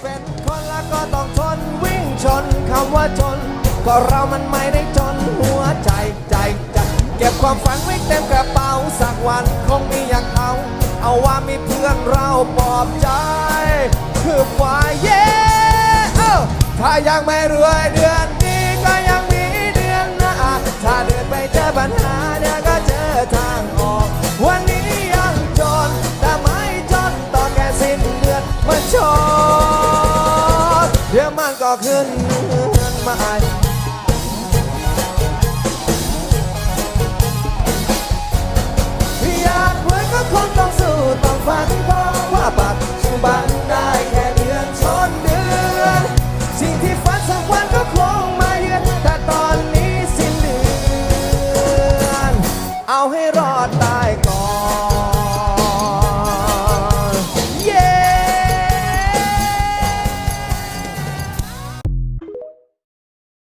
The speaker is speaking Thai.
เป็นคนแล้วก็ต้องทนวิ่งชนคำว่าจนก็เรามันไม่ได้จนหัวใจใจใจเก็บความฝันไว้เต็มกระเป๋าสักวันคงมีอย่างเขาเอาว่ามีเพื่อนเราปลอบใจ คือฝ่ายเย่เอ้ถ้ายังไม่รวยเดือนนี้ก็ยังมีเดือนหน้าถ้าเดินไปเจอปัญหา ก็ขึ้นมาองใหม่อยากเอนก็คงต้องสู้ต้องฝันเพราะว่าปักบันได้แค่เดือนชนเดือน สิ่งที่ฝันสักวันก็คงมาเยือนแต่ตอนนี้สิ้นเดือน เอาให้